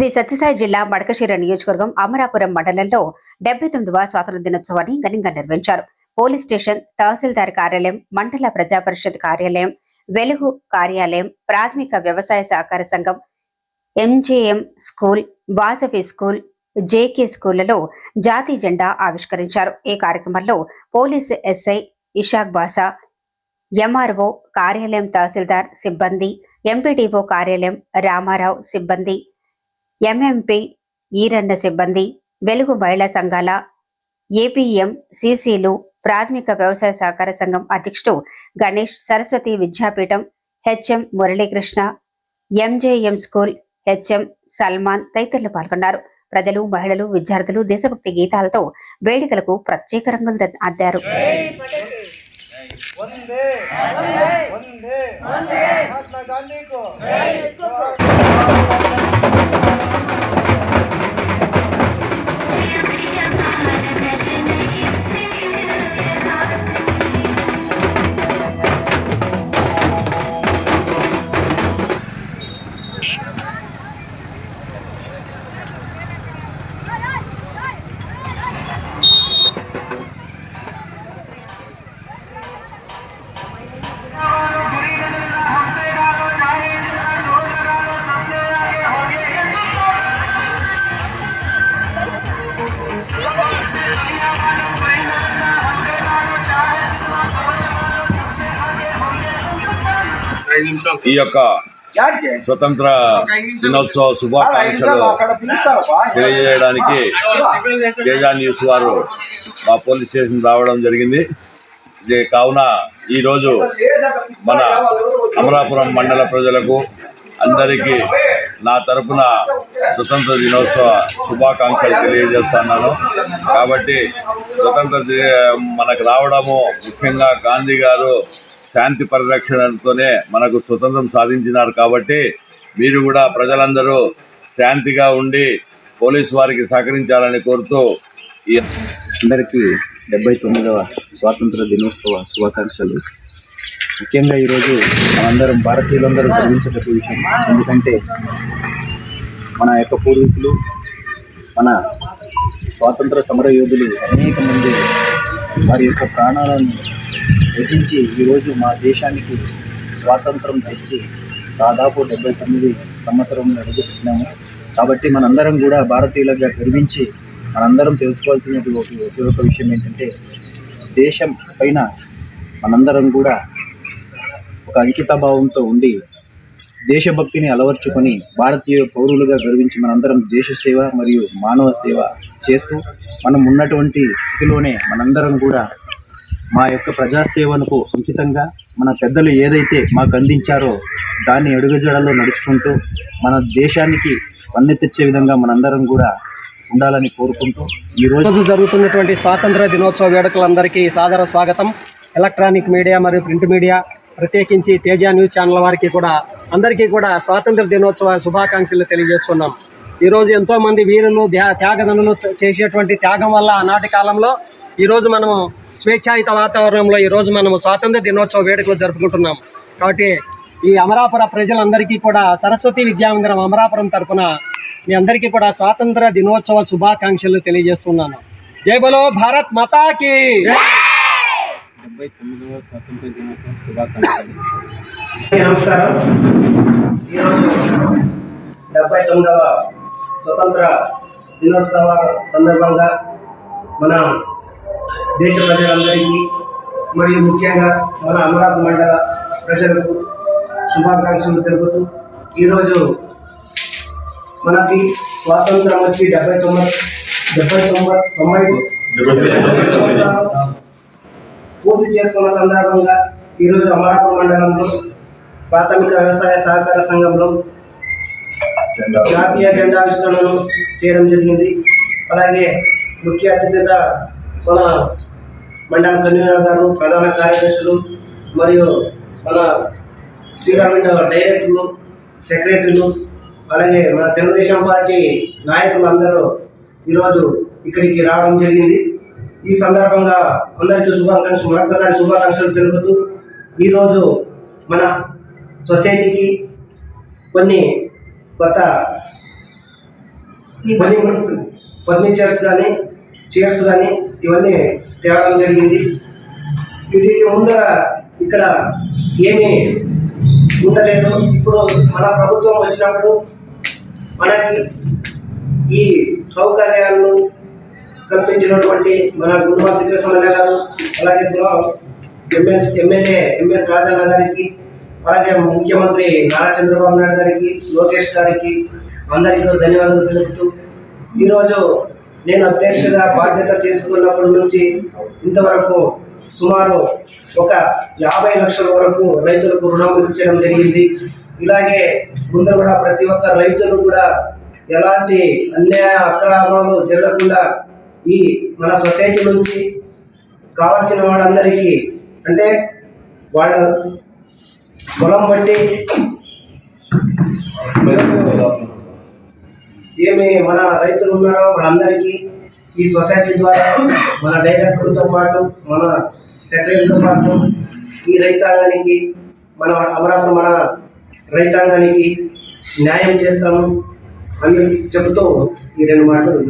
శ్రీ సత్యసాయి జిల్లా మడకశిర నియోజకవర్గం అమరాపురం మండలంలో డెబ్బై తొమ్మిదవ స్వాతంత్ర దినోత్సవాన్ని ఘనంగా నిర్వహించారు. పోలీస్ స్టేషన్ తహసీల్దార్ కార్యాలయం మండల ప్రజా పరిషత్ కార్యాలయం వెలుగు కార్యాలయం ప్రాథమిక వ్యవసాయ సహకార సంఘం MJM school Vasavi school JK స్కూళ్ళలో జాతీయ జెండా ఆవిష్కరించారు. ఈ కార్యక్రమంలో police SI Ishaq Basha MRO కార్యాలయం తహసీల్దార్ సిబ్బంది ఎంపీడీఓ కార్యాలయం రామారావు సిబ్బంది ఎంఎంపీ ఈరన్న సిబ్బంది వెలుగు మహిళా సంఘాల ఏపీఎం సిసిలు ప్రాథమిక వ్యవసాయ సహకార సంఘం అధ్యక్షుడు Ganesh Saraswati Vidyapeetham HM Muralikrishna MJM school HM Salman తదితరులు పాల్గొన్నారు. ప్రజలు మహిళలు విద్యార్థులు దేశభక్తి గీతాలతో వేడుకలకు ప్రత్యేక రంగులు ద- అద్దారు. మహాత్మా గాంధీకు ఈ యొక్క స్వతంత్ర దినోత్సవ శుభాకాంక్షలు తెలియజేయడానికి తేజా న్యూస్ వారు మా పోలీస్ స్టేషన్ రావడం జరిగింది. కావున ఈరోజు మన అమలాపురం మండల ప్రజలకు అందరికీ నా తరపున స్వతంత్ర దినోత్సవ శుభాకాంక్షలు తెలియజేస్తున్నాను. కాబట్టి స్వతంత్ర మనకు రావడము ముఖ్యంగా గాంధీ గారు శాంతి పరిరక్షణతోనే మనకు స్వతంత్రం సాధించినారు కాబట్టి మీరు కూడా ప్రజలందరూ శాంతిగా ఉండి పోలీసు వారికి సహకరించాలని కోరుతూ ఈ అందరికీ డెబ్బై తొమ్మిదవ స్వాతంత్ర దినోత్సవ శుభాకాంక్షలు. ముఖ్యంగా ఈరోజు మనందరం భారతీయులందరూ గర్వించదగ్గ విషయం ఎందుకంటే మన యొక్క పూర్వీకులు మన స్వాతంత్ర సమర యోధులు అనేక మంది వారి యొక్క ప్రాణాలను రచించి ఈరోజు మా దేశానికి స్వాతంత్రం తెచ్చి దాదాపు డెబ్బై తొమ్మిది సంవత్సరం అడుగుతున్నాము కాబట్టి మనందరం కూడా భారతీయులుగా గర్వించి మనందరం తెలుసుకోవాల్సినటువంటి ఒక ఒక విషయం ఏంటంటే దేశం పైన మనందరం కూడా ఒక అంకితభావంతో ఉండి దేశభక్తిని అలవర్చుకొని భారతీయ పౌరులుగా గర్వించి మనందరం దేశ సేవ మరియు మానవ సేవ చేస్తూ మనం ఉన్నటువంటి స్థితిలోనే మనందరం కూడా మా యొక్క ప్రజాసేవలకు అంకితంగా మన పెద్దలు ఏదైతే మాకు అందించారో దాన్ని అడుగుజడలో నడుచుకుంటూ మన దేశానికి వన్నె తెచ్చే విధంగా మనందరం కూడా ఉండాలని కోరుకుంటూ ఈరోజు రోజు జరుగుతున్నటువంటి స్వాతంత్ర దినోత్సవ వేడుకలందరికీ సాదర స్వాగతం. ఎలక్ట్రానిక్ మీడియా మరియు ప్రింట్ మీడియా ప్రత్యేకించి తేజ న్యూస్ ఛానల్ వారికి కూడా అందరికీ కూడా స్వాతంత్ర దినోత్సవ శుభాకాంక్షలు తెలియజేస్తున్నాం. ఈరోజు ఎంతోమంది వీరులు త్యాగదనులు చేసేటువంటి త్యాగం వల్ల ఆనాటి కాలంలో ఈరోజు మనము స్వేచ్ఛాయుత వాతావరణంలో ఈరోజు మనము స్వాతంత్ర దినోత్సవ వేడుకలు జరుపుకుంటున్నాం. కాబట్టి ఈ అమరాపుర ప్రజలందరికీ కూడా సరస్వతి విద్యామందిరం అమరాపురం తరఫున మీ అందరికీ కూడా స్వాతంత్ర దినోత్సవ శుభాకాంక్షలు తెలియజేస్తున్నాను. జై బలో భారత్ మాతాకి! డెబ్బై తొమ్మిదవ స్వాతంత్ర దినోత్సవ శుభాకాంక్షలు నమస్కారం. ఈరోజు డెబ్బై తొమ్మిదవ స్వతంత్ర దినోత్సవ సందర్భంగా మనం దేశ ప్రజలందరికీ మరియు ముఖ్యంగా మన అమరావతి మండల ప్రజలకు శుభాకాంక్షలు తెలుపుతూ ఈరోజు మనకి స్వాతంత్రం వచ్చి డెబ్బై తొమ్మిది డెబ్బై తొమ్మిది తొంభై పూర్తి చేసుకున్న సందర్భంగా ఈరోజు అమరాపురం మండలంలో ప్రాథమిక వ్యవసాయ సహకార సంఘంలో జాతీయ జెండావిష్కరణను చేయడం జరిగింది. అలాగే ముఖ్య అతిథిగా మన మండల కన్వీనర్ గారు ప్రధాన కార్యదర్శులు మరియు మన శ్రీకాకుళం డైరెక్టర్లు సెక్రటరీలు అలాగే మన తెలుగుదేశం పార్టీ నాయకులు అందరూ ఈరోజు ఇక్కడికి రావడం జరిగింది. ఈ సందర్భంగా అందరికీ శుభాకాంక్షలు మరొకసారి శుభాకాంక్షలు తెలుపుతూ ఈరోజు మన సొసైటీకి కొన్ని కొత్త ఫర్నిచర్స్ కానీ చైర్స్ కానీ ఇవన్నీ తేవడం జరిగింది. వీటి ముందర ఇక్కడ ఏమీ ఉండలేదు. ఇప్పుడు మన ప్రభుత్వం వచ్చినప్పుడు మనకి ఈ సౌకర్యాలను కల్పించినటువంటి మన గురుమా తిప్పేశ్వరయ్య గారు అలాగే ఎంఎస్ ఎమ్మెల్యే ఎంఎస్ రాజన్న గారికి అలాగే ముఖ్యమంత్రి నారా చంద్రబాబు నాయుడు గారికి లోకేష్ గారికి అందరికీ ధన్యవాదాలు తెలుపుతూ ఈరోజు నేను అధ్యక్షుగా బాధ్యత తీసుకున్నప్పటి నుంచి ఇంతవరకు సుమారు ఒక యాభై లక్షల వరకు రైతులకు రుణం ఇచ్చడం జరిగింది. ఇలాగే ముందు కూడా ప్రతి ఒక్క రైతులు కూడా ఎలాంటి అన్యాయ అక్రమాలు జరగకుండా ఈ మన సొసైటీ నుంచి కావాల్సిన వాళ్ళందరికీ అంటే వాళ్ళ పొలం బట్టి ఏమి మన రైతులు ఉన్నారో వాళ్ళందరికీ ఈ సొసైటీ ద్వారా మన డైరెక్టర్తో పాటు మన సెక్రటరీతో పాటు ఈ రైతాంగానికి మన అమరావతి మన రైతాంగానికి న్యాయం చేస్తాము అని చెబుతూ ఈ రెండు మాటలు